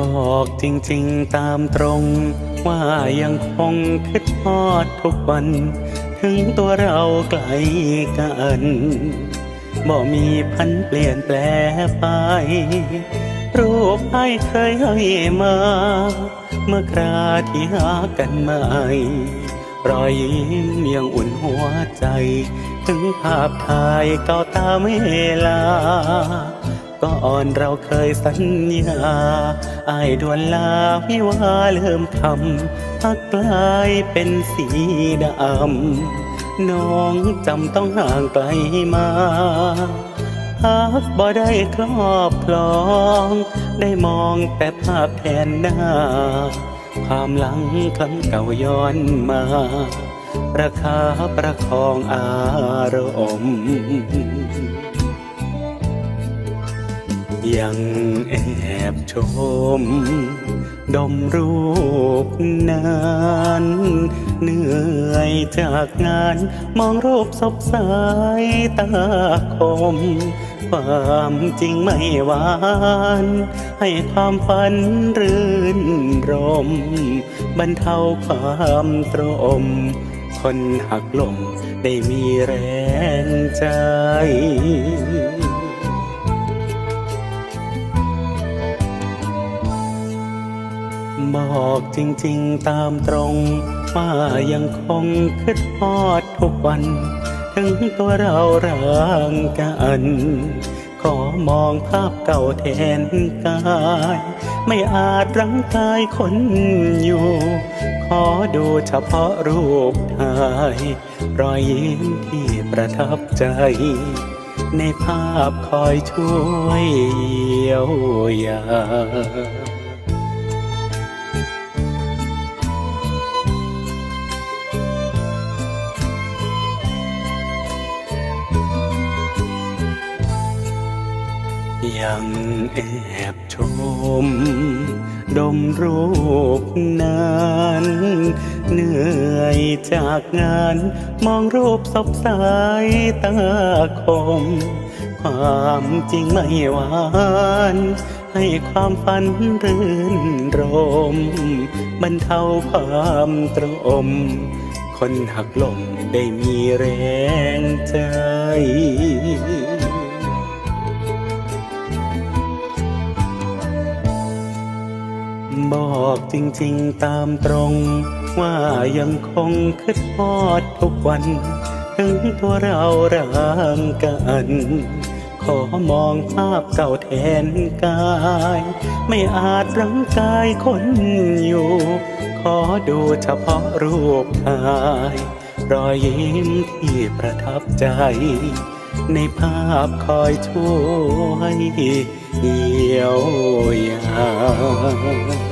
บอกจริงๆตามตรง ว่ายังคงคิดทอดทุกวัน ถึงตัวเราไกลกันบ่มีพันเปลี่ยนแปลไป รูปให้เคยให้มา เมื่อคราที่หากันใหม่ รอยยิ้มยังอุ่นหัวใจ ถึงภาพถ่ายเก่าตามเวลา ก่อนเราเคยสัญญาอายดวนลาวิวาเริ่มทำพักกลายเป็นสีดำน้องจำต้องห่างไกลมาหากบ่ได้ครอบครอง ได้มองแต่ภาพแทนหน้า ความหลังครั้งเก่าย้อนมา ประคาประคองอารมณ์ ยังแอบชม ดมรูปนั้นเหนื่อยจากงานมองรูปศพสายตาคม ความจริงไม่หวาน ให้ความฝันรื่นรม บรรเทาความตรม คนหักลมได้มีแรงใจ บอกจริงๆตามตรงว่ายังคงคิดทอดทุกวัน ถึงตัวเราร่างกันขอมองภาพเก่าแทนกาย ไม่อาจรังกายคนอยู่ ขอดูเฉพาะรูปถ่ายรอยยิ้มที่ประทับใจ ในภาพคอยช่วยเยียวยา ยังแอบชม ดมรูปนั้นเหนื่อยจากงาน มองรูปศพสายตาคม ความจริงไม่หวานให้ความฝันรื่นรมบรรเทาความตรม คนหักลมได้มีแรงใจ บอกจริงๆตามตรง ว่ายังคงคิดทอดทุกวัน ถึงตัวเราร่างกัน ขอมองภาพเก่าแทนกาย ไม่อาจรังกายคนอยู่ ขอดูเฉพาะรูปถ่าย รอยยิ้มที่ประทับใจ ในภาพคอยช่วยเยียวยา